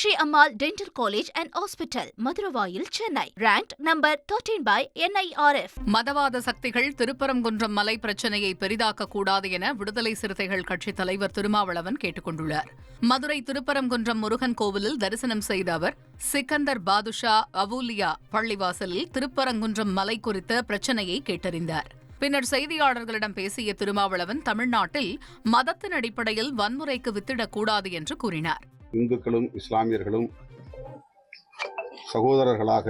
Meenakshi Ammal Dental College and Hospital, Maduravayil, Chennai. Ranked number 13 by NIRF. மதவாத சக்திகள் திருப்பரங்குன்றம் மலை பிரச்சினையை பெரிதாக்க கூடாது என விடுதலை சிறுத்தைகள் கட்சித் தலைவர் திருமாவளவன் கேட்டுக் கொண்டுள்ளார் மதுரை திருப்பரங்குன்றம் முருகன் கோவிலில் தரிசனம் செய்த அவர் சிக்கந்தர் பாதுஷா அவுலியா பள்ளிவாசலில் திருப்பரங்குன்றம் மலை குறித்த பிரச்சினையை கேட்டறிந்தார் பின்னர் செய்தியாளர்களிடம் பேசிய திருமாவளவன் தமிழ்நாட்டில் மதத்தின் அடிப்படையில் வன்முறைக்கு வித்திடக்கூடாது என்று கூறினார் இந்துக்களும் இஸ்லாமியர்களும் சகோதரர்களாக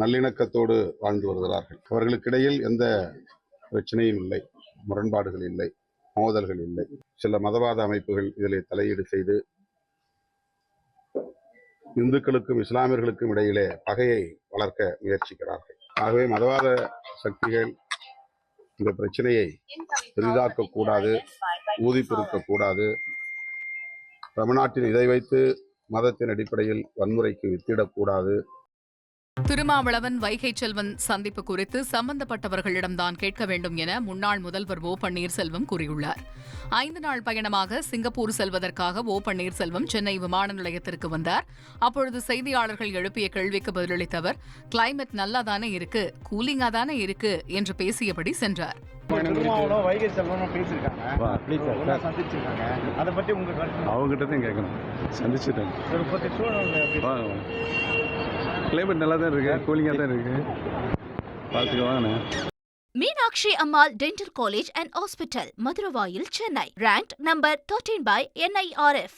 நல்லிணக்கத்தோடு வாழ்ந்து வருகிறார்கள். அவர்களுக்கிடையில் எந்த பிரச்சனையும் இல்லை முரண்பாடுகள் இல்லை மோதல்கள் இல்லை. சில மதவாத அமைப்புகள் இதில் தலையீடு செய்து இந்துக்களுக்கும் இஸ்லாமியர்களுக்கும் இடையிலே பகையை வளர்க்க முயற்சிக்கிறார்கள். ஆகவே மதவாத சக்திகள் இந்த பிரச்சனையை பெரிதாக்க கூடாது ஊதி கூடாது தமிழ்நாட்டில் இதை வைத்து மதத்தின் அடிப்படையில் வன்முறைக்கு வித்திடக்கூடாது. திருமாவளவன் வைகை செல்வன் சந்திப்பு குறித்து சம்பந்தப்பட்டவர்களிடம்தான் கேட்க வேண்டும் என முன்னாள் முதல்வர் ஓ பன்னீர்செல்வம் கூறியுள்ளார். ஐந்து நாள் பயணமாக சிங்கப்பூர் செல்வதற்காக ஓ பன்னீர்செல்வம் சென்னை விமான நிலையத்திற்கு வந்தார். அப்பொழுது செய்தியாளர்கள் எழுப்பிய கேள்விக்கு பதிலளித்த அவர் கிளைமேட் நல்லா தானே இருக்கு கூலிங்கா தானே இருக்கு? என்று பேசியபடி சென்றார். அவங்ககிட்ட தான் கேட்கணும். சந்திச்சுட்டேன். கிளைமேட் நல்லா தான் இருக்கு கூலிங்காக தான் இருக்கு பார்த்துக்க Meenakshi Ammal dental college and hospital Maduravoyal Chennai rank number thirteen by NIRF